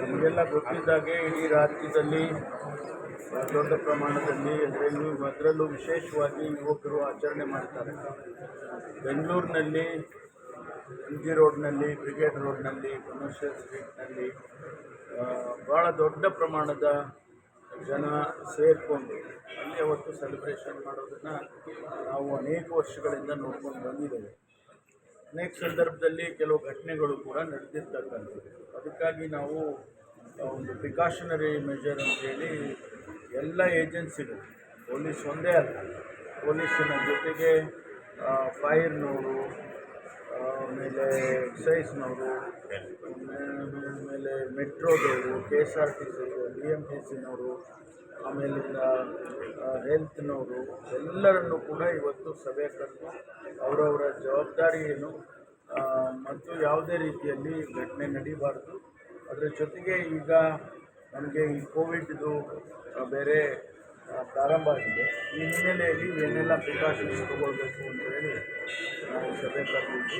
ನಮಗೆಲ್ಲ ಗೊತ್ತಿದ್ದಾಗೆ ಇಡೀ ರಾಜ್ಯದಲ್ಲಿ ದೊಡ್ಡ ಪ್ರಮಾಣದಲ್ಲಿ ಅದರಲ್ಲೂ ಅದರಲ್ಲೂ ವಿಶೇಷವಾಗಿ ಯುವಕರು ಆಚರಣೆ ಮಾಡ್ತಾರೆ. ಬೆಂಗಳೂರಿನಲ್ಲಿ ಎಂ ಜಿ ರೋಡ್ನಲ್ಲಿ, ಬ್ರಿಗೇಡ್ ರೋಡ್ನಲ್ಲಿ ಕಮರ್ಷಿಯಲ್ ಸ್ಟ್ರೀಟ್ನಲ್ಲಿ ಭಾಳ ದೊಡ್ಡ ಪ್ರಮಾಣದ ಜನ ಸೇರಿಕೊಂಡು ಅಲ್ಲಿ ಅವತ್ತು ಸೆಲೆಬ್ರೇಷನ್ ಮಾಡೋದನ್ನು ನಾವು ಅನೇಕ ವರ್ಷಗಳಿಂದ ನೋಡ್ಕೊಂಡು ಬಂದಿದ್ದೇವೆ. ಅನೇಕ ಸಂದರ್ಭದಲ್ಲಿ ಕೆಲವು ಘಟನೆಗಳು ಕೂಡ ನಡೆದಿರ್ತಕ್ಕಂಥದ್ದು. ಅದಕ್ಕಾಗಿ ನಾವು ಒಂದು ಪ್ರಿಕಾಷನರಿ ಮೆಜರ್ ಅಂತೇಳಿ ಎಲ್ಲ ಏಜೆನ್ಸಿಗಳು, ಪೊಲೀಸ್ ಒಂದೇ ಅಲ್ಲ, ಪೊಲೀಸಿನ ಜೊತೆಗೆ ಫೈರ್ನವರು ಆಮೇಲೆ ಎಕ್ಸೈಸ್ನವರು ಆಮೇಲೆ ಮೆಟ್ರೋದವರು K S R T C B M T ಸಿನವರು ಆಮೇಲಿಂದ ಹೆಲ್ತ್ನವರು ಎಲ್ಲರನ್ನು ಕೂಡ ಇವತ್ತು ಸಭೆ ಕರೆದು ಅವರವರ ಜವಾಬ್ದಾರಿ ಏನು ಮತ್ತು ಯಾವುದೇ ರೀತಿಯಲ್ಲಿ ಘಟನೆ ನಡೀಬಾರ್ದು. ಅದರ ಜೊತೆಗೆ ಈಗ ನಮಗೆ ಈ ಕೋವಿಡ್ದು ಬೇರೆ ಪ್ರಾರಂಭ ಆಗಿದೆ. ಈ ಹಿನ್ನೆಲೆಯಲ್ಲಿ ಏನೆಲ್ಲ ಪ್ರಿಕಾಷನ್ಸ್ ತಗೊಳ್ಬೇಕು ಅಂತ ಹೇಳಿ ನಾವು ಸಭೆ ಕರೆದಿದ್ದು,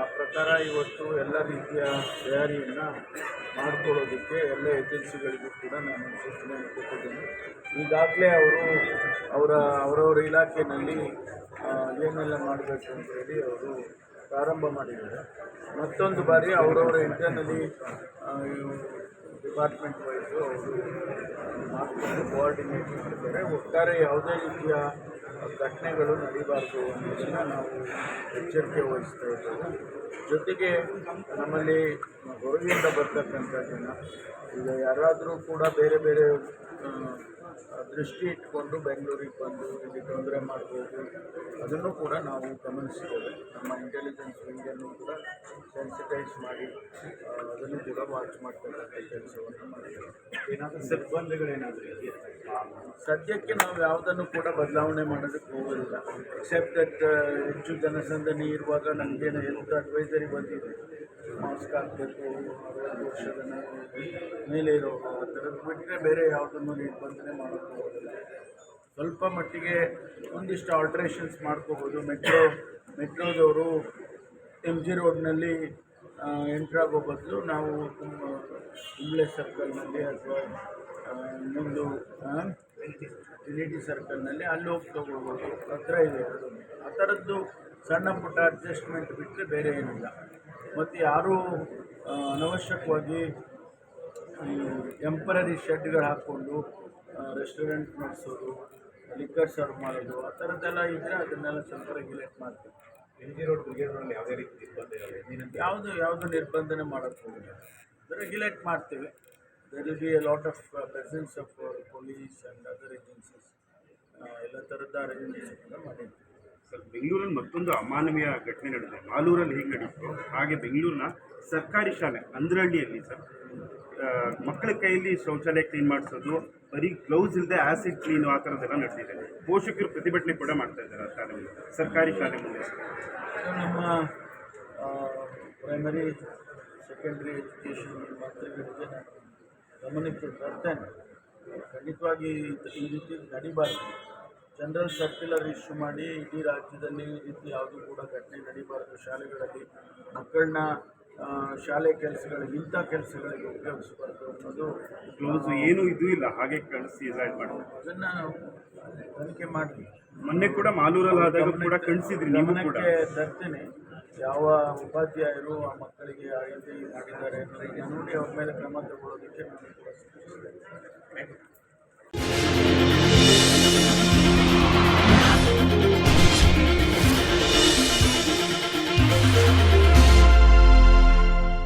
ಆ ಪ್ರಕಾರ ಇವತ್ತು ಎಲ್ಲ ರೀತಿಯ ತಯಾರಿಯನ್ನು ಮಾಡಿಕೊಳ್ಳೋದಕ್ಕೆ ಎಲ್ಲ ಏಜೆನ್ಸಿಗಳಿಗೂ ಕೂಡ ನಾನು ಸೂಚನೆ ಕೊಟ್ಟಿದ್ದೇನೆ. ಈಗಾಗಲೇ ಅವರು ಅವರ, ಅವರವರ ಇಲಾಖೆಯಲ್ಲಿ ಏನೆಲ್ಲ ಮಾಡಬೇಕು ಅಂತ ಹೇಳಿ ಅವರು ಪ್ರಾರಂಭ ಮಾಡಿದ್ದಾರೆ. ಮತ್ತೊಂದು ಬಾರಿ ಅವರವರ ಇಂಟರ್ನಲಿ ಡಿಪಾರ್ಟ್ಮೆಂಟ್ ವೈಸು ಅವರು ಮಾಡಿಕೊಂಡು ಕೋಆರ್ಡಿನೇಟ್ ಮಾಡಿದ್ದಾರೆ. ಒಟ್ಟಾರೆ ಯಾವುದೇ ರೀತಿಯ ಘಟನೆಗಳು ನಡೀಬಾರ್ದು ಅನ್ನೋದನ್ನು ನಾವು ಎಚ್ಚರಿಕೆ ವಹಿಸ್ತಾ ಇದ್ದೇವೆ. ಜೊತೆಗೆ ನಮ್ಮಲ್ಲಿ ಹೊರಗಿಂದ ಬರ್ತಕ್ಕಂಥ ಜನ, ಈಗ ಯಾರಾದರೂ ಕೂಡ ಬೇರೆ ಬೇರೆ ದೃಷ್ಟಿ ಇಟ್ಕೊಂಡು ಬೆಂಗಳೂರಿಗೆ ಬಂದು ಇಲ್ಲಿ ತೊಂದರೆ ಮಾಡ್ಬೋದು ಅದನ್ನು ಕೂಡ ನಾವು ಗಮನಿಸ್ತೇವೆ. ನಮ್ಮ ಇಂಟೆಲಿಜೆನ್ಸ್ ವಿಂಗನ್ನು ಕೂಡ ಸೆನ್ಸಿಟೈಸ್ ಮಾಡಿ ಅದನ್ನು ಕೂಡ ವಾಚ್ ಮಾಡ್ತಕ್ಕಂಥ ಕೆಲಸವನ್ನು ಮಾಡಿದ್ದೇವೆ ಏನಾದರೂ ಸಿಬ್ಬಂದಿಗಳೇನಾದರೂ ಇದೆಯಾ? ಸದ್ಯಕ್ಕೆ ನಾವು ಯಾವುದನ್ನು ಕೂಡ ಬದಲಾವಣೆ ಮಾಡೋದಕ್ಕೆ ಹೋಗೋದಿಲ್ಲ. ಎಕ್ಸೆಪ್ಟ್ ದಟ್ ಹೆಚ್ಚು ಜನಸಂದಣಿ ಇರುವಾಗ ನಮಗೇನು ಹೆಲ್ತ್ ಅಡ್ವೈಸರಿ ಬಂದಿದೆ. ಮಾಸ್ಕ್ ಹಾಕಬೇಕು ಅರವತ್ತು ವರ್ಷದ ಮೇಲೆ ಇರೋ ಆ ಥರದ್ದು ಬಿಟ್ಟರೆ ಬೇರೆ ಯಾವುದನ್ನು ನಿರ್ಬಂಧನೆ ಮಾಡೋಕ್ಕೆ ಹೋಗೋದಿಲ್ಲ. ಸ್ವಲ್ಪ ಮಟ್ಟಿಗೆ ಒಂದಿಷ್ಟು ಆಲ್ಟ್ರೇಷನ್ಸ್ ಮಾಡ್ಕೋಬೋದು. ಮೆಟ್ರೋ ಮೆಟ್ರೋದವರು ಎಂ ಜಿ ರೋಡ್ನಲ್ಲಿ ಎಂಟ್ರಾಗೋ ಬದಲು ನಾವು ಕುಂಬ್ಳೆ ಸರ್ಕಲ್ನಲ್ಲಿ ಅಥವಾ ಇನ್ನೊಂದು ಟ್ರಿನಿಟಿ ಸರ್ಕಲ್ನಲ್ಲಿ ಅಲ್ಲಿ ಹೋಗಿ ತೊಗೊಳ್ಬೋದು. ಹತ್ರ ಇದೆ ಆ ಥರದ್ದು ಸಣ್ಣ ಪುಟ್ಟ ಅಡ್ಜಸ್ಟ್ಮೆಂಟ್ ಬಿಟ್ಟರೆ ಬೇರೆ ಏನಿಲ್ಲ. ಮತ್ತು ಯಾರೂ ಅನವಶ್ಯಕವಾಗಿ ಟೆಂಪ್ರರಿ ಶೆಡ್ಗಳು ಹಾಕ್ಕೊಂಡು ರೆಸ್ಟೋರೆಂಟ್ ನಡೆಸೋದು ಲಿಕ್ಕರ್ ಸರ್ವ್ ಮಾಡೋದು ಆ ಥರದ್ದೆಲ್ಲ ಇದ್ದರೆ ಅದನ್ನೆಲ್ಲ ಸ್ವಲ್ಪ ರೆಗ್ಯುಲೇಟ್ ಮಾಡ್ತೀವಿ. N G road brigade road ಯಾವುದೇ ರೀತಿ ನಿರ್ಬಂಧ ಇರಲ್ಲ ಯಾವುದು ಯಾವುದು ನಿರ್ಬಂಧನೆ ಮಾಡೋಕ್ಕೆ ಹೋಗಿಲ್ಲ. ರೆಗ್ಯುಲೇಟ್ ಮಾಡ್ತೀವಿ. There will be a lot of presence of police and other agencies ಎಲ್ಲ ಥರದ ಅರೇಂಜ್ಮೆಂಟ್ಸ್ ಕೂಡ ಮಾಡಿರ್ತೀವಿ. ಸರ್, ಬೆಂಗಳೂರಲ್ಲಿ ಮತ್ತೊಂದು ಅಮಾನವೀಯ ಘಟನೆ ನಡೆದಿದೆ. ಮಾಲೂರಲ್ಲಿ ಹೇಗೆ ನಡೀತು ಹಾಗೆ ಬೆಂಗಳೂರಿನ ಸರ್ಕಾರಿ ಶಾಲೆ, ಅಂದ್ರಹಳ್ಳಿಯಲ್ಲಿ ಸರ್ ಮಕ್ಕಳ ಕೈಯಲ್ಲಿ ಶೌಚಾಲಯ ಕ್ಲೀನ್ ಮಾಡಿಸೋದು, ಬರೀ ಗ್ಲೌಸ್ ಇಲ್ಲದೆ ಆಸಿಡ್ ಕ್ಲೀನು ಆ ಥರದ್ದೆಲ್ಲ ನಡೆದಿದೆ. ಪೋಷಕರು ಪ್ರತಿಭಟನೆ ಕೂಡ ಮಾಡ್ತಾ ಇದ್ದಾರೆ ಆ ಶಾಲೆ ಸರ್ಕಾರಿ ಶಾಲೆ ಮುಂದೆ. ನಮ್ಮ ಪ್ರೈಮರಿ ಸೆಕೆಂಡ್ರಿ ಎಜುಕೇಷನ್ ಮಂತ್ರಿಗಳಿಗೆ ಗಮನಕ್ಕೆ ಬರ್ತೇನೆ ಖಂಡಿತವಾಗಿ ಈ ರೀತಿ ನಡಿಬಾರ್ದು. ಜನರಲ್ ಸರ್ಕ್ಯುಲರ್ ಇಶ್ಯೂ ಮಾಡಿ ಇಡೀ ರಾಜ್ಯದಲ್ಲಿ ಈ ರೀತಿ ಯಾವುದೂ ಕೂಡ ಘಟನೆ ನಡೀಬಾರದು. ಶಾಲೆಗಳಲ್ಲಿ ಮಕ್ಕಳನ್ನ ಶಾಲೆ ಕೆಲಸಗಳಿಗೆ ಇಂಥ ಕೆಲಸಗಳಿಗೆ ಉಪಯೋಗಿಸಬಾರ್ದು ಅನ್ನೋದು ಕ್ಲೋಸ್ ಏನೂ ಇದು ಇಲ್ಲ. ಹಾಗೆ ಕಳಿಸಿ ಇದು ಮಾಡಿ ಅದನ್ನು ನಾವು ತನಿಖೆ ಮಾಡಿ ಮೊನ್ನೆ ಕೂಡ ಮಾಲೂರಲ್ಲಿ ಆದಾಗ ಕೂಡ ಕಳಿಸಿದ್ರಿ ಗಮನಕ್ಕೆ ತರ್ತೇನೆ. ಯಾವ ಉಪಾಧ್ಯಾಯರು ಆ ಮಕ್ಕಳಿಗೆ ಆ ರೀತಿ ಮಾಡಿದ್ದಾರೆ ಅನ್ನೋದನ್ನ ನೋಡಿ ಅವ್ರ ಮೇಲೆ ಕ್ರಮ ತಗೊಳ್ಳೋದಕ್ಕೆ ನಾನು ಕೂಡ